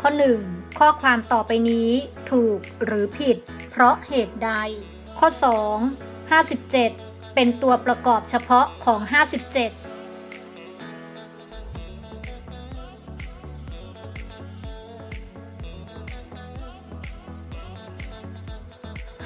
ข้อ 1 ข้อความต่อไปนี้ถูกหรือผิด เพราะเหตุใด ข้อ 2 57 เป็นตัวประกอบเฉพาะของ 57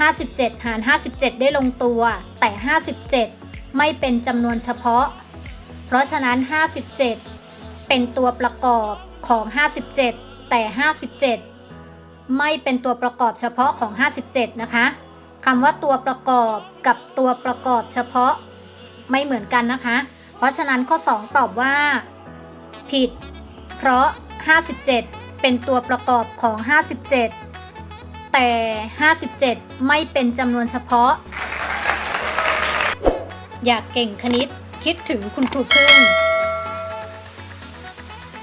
57 หาร 57 ได้ลงตัว แต่ 57 ไม่เป็นจำนวนเฉพาะ เพราะฉะนั้น 57 เป็นตัวประกอบของ 57 แต่ 57 ไม่เป็นตัวประกอบเฉพาะของ 57 นะคะคำว่าตัวประกอบกับตัวประกอบเฉพาะไม่เหมือนกันนะคะ เพราะฉะนั้นข้อ 2 ตอบว่า ผิด เพราะ 57 เป็นตัวประกอบของ 57 แต่ 57 ไม่เป็นจำนวนเฉพาะ อยากเก่งคณิตคิดถึงคุณครูพึ่ง